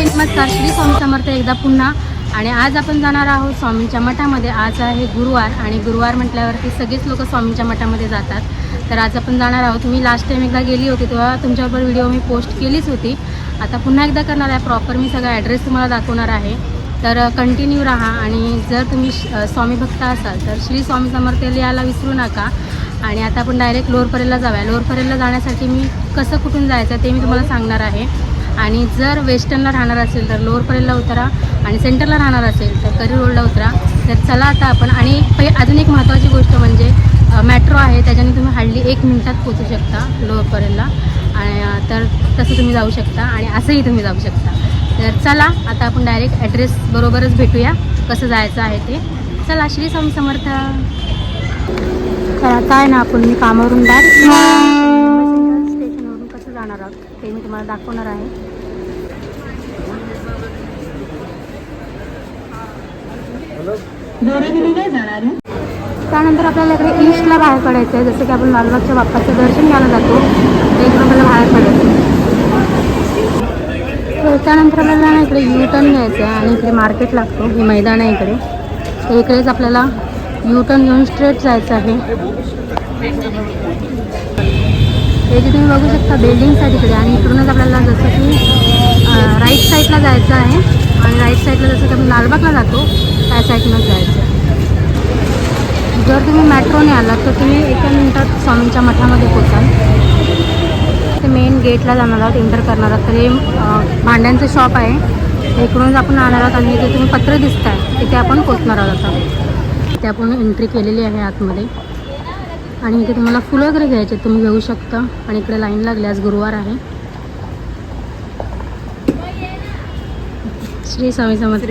नमस्कार श्री स्वामी समर्थ एकदा पुन्हा. आणि आज आपण जाणार आहोत स्वामींच्या मठामध्ये. आज आहे गुरुवार आणि गुरुवार म्हटल्यावरती सगळेच लोक स्वामींच्या मठामध्ये जातात. तर आज आपण जाणार आहोत. मी लास्ट टाइम एकदा गेली होती तेव्हा तुमच्याबरोबर व्हिडिओ मी पोस्ट केलीच होती. आता पुन्हा एकदा करणार आहे. प्रॉपर मी सगळा ॲड्रेस तुम्हाला दाखवणार आहे. तर कंटिन्यू राहा आणि जर तुम्ही स्वामी भक्त असाल तर श्री स्वामी समर्थ यायला विसरू नका. आणि आता आपण डायरेक्ट लोअरपरेलला जाऊया. लोअरपरेलला जाण्यासाठी मी कसं कुठून जायचं ते मी तुम्हाला सांगणार आहे. आणि जर वेस्टर्नला राहणार असेल तर लोअर परेलला उतरा आणि सेंटरला राहणार असेल तर करी रोडला उतरा. तर चला आता आपण आणि पै अजून एक महत्त्वाची गोष्ट म्हणजे मेट्रो आहे त्याच्याने तुम्ही हार्डली एक मिनटात पोचू शकता लोअर परेलला आणि तर तसं तुम्ही जाऊ शकता आणि असंही तुम्ही जाऊ शकता. तर चला आता आपण डायरेक्ट ॲड्रेस बरोबरच भेटूया कसं जायचं आहे ते. चला श्री स्वामी समर्थ. काय ना आपण मी कामावरून डायरेक्ट जाणार आहोत. ते मी तुम्हाला दाखवणार आहे. त्यानंतर आपल्याला इकडे ईस्टला बाहेर पडायचं आहे. जसं की आपण लालबागच्या बाप्पाचं दर्शन घ्यायला जातो. ते इकडे आपल्याला बाहेर पडायचं त्यानंतर आपल्याला ना इकडे यू टर्न घ्यायचं आहे आणि इकडे मार्केट लागतो. हे मैदान आहे इकडे. तर इकडेच आपल्याला यू टर्न घेऊन स्ट्रेट जायचं आहे. हे जे तुम्ही बघू शकता बिल्डिंग्स आहे तिकडे आणि इकडूनच आपल्याला जसं की राईट साईडला जायचं आहे. आणि राईट साईडला जसं की आपण लालबागला जातो त्या साईडनंच जायचं आहे. जर तुम्ही मेट्रोने आलात तर तुम्ही एका मिनटात स्वामींच्या मठामध्ये पोचाल. ते मेन गेटला जाणार आहात एंटर करणार आहात. तर हे भांड्यांचं शॉप आहे. इकडूनच आपण आणणार आहात आणि इथे तुम्ही पत्र दिसत आहे तिथे आपण पोचणार आहोत आता. ते आपण एंट्री केलेली आहे आतमध्ये. आणि इथे तुम्हाला फुलं वगैरे घ्यायचे आहेत, तुम्ही घेऊ शकता. आणि इकडे लाईन लागली आज गुरुवार आहे. श्री स्वामी समर्थ.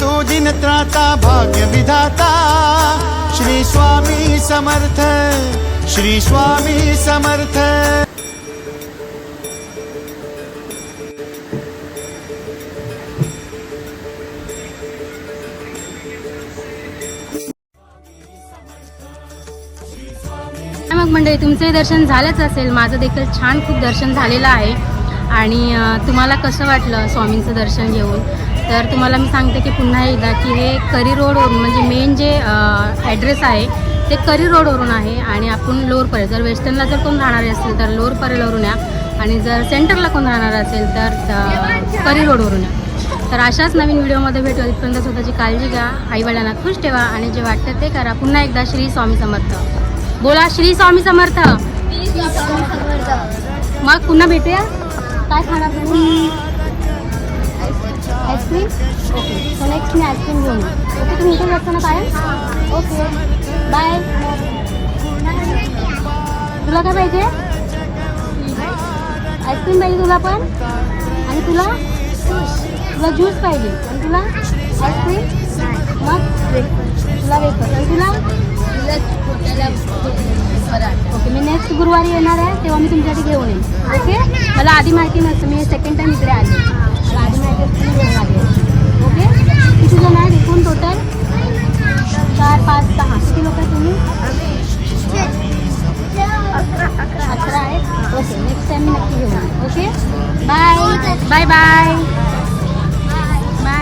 तू दिनत्राता भाग्य विधाता। श्री स्वामी समर्थ श्री स्वामी समर्थ। मग मंडळी तुमचे दर्शन झालंच असेल. माझं देखील छान खूप दर्शन झालेलं आहे. आणि तुम्हाला कसं वाटलं स्वामींचं दर्शन घेऊन? तर तुम्हाला मी सांगते की पुन्हा एकदा की हे करी रोडवरून म्हणजे मेन जे ॲड्रेस आहे ते करी रोडवरून आहे आणि आपण लोअर परेल जर वेस्टर्नला जर कोण राहणारे असतील तर लोअर परेलवरून या आणि जर सेंटरला कोण राहणार असेल तर करी रोडवरून या. तर अशाच नवीन व्हिडिओमध्ये भेटू. इथपर्यंत स्वतःची काळजी घ्या. आईवडिलांना खुश ठेवा आणि जे वाटतं ते करा. पुन्हा एकदा श्री स्वामी समर्थ. बोला श्री स्वामी समर्थ. मग पुन्हा भेटूया. काय खाणार? मी आईस्क्रीम घेऊन ओके तुम्ही इथे असता ना ओके बाय. तुला काय पाहिजे? आईस्क्रीम पाहिजे तुला पण? आणि तुला? तुला ज्यूस पाहिजे. आणि तुला? आईस्क्रीम? मग? तुला वेफर. आणि तुला? ओके मी नेक्स्ट गुरुवारी येणार आहे तेव्हा मी तुमच्यासाठी घेऊन येईन. ओके? मला आधी माहिती नसतं मी सेकंड टाइम इकडे आली. मला आधी माहिती घेऊन ओके? किती जण आहेत एकूण टोटल चार पाच सहा किती लोक आहेत तुम्ही? अकरा आहेत ओके नेक्स्ट टाइम मी नक्की घेऊन ओके? Bye bye bye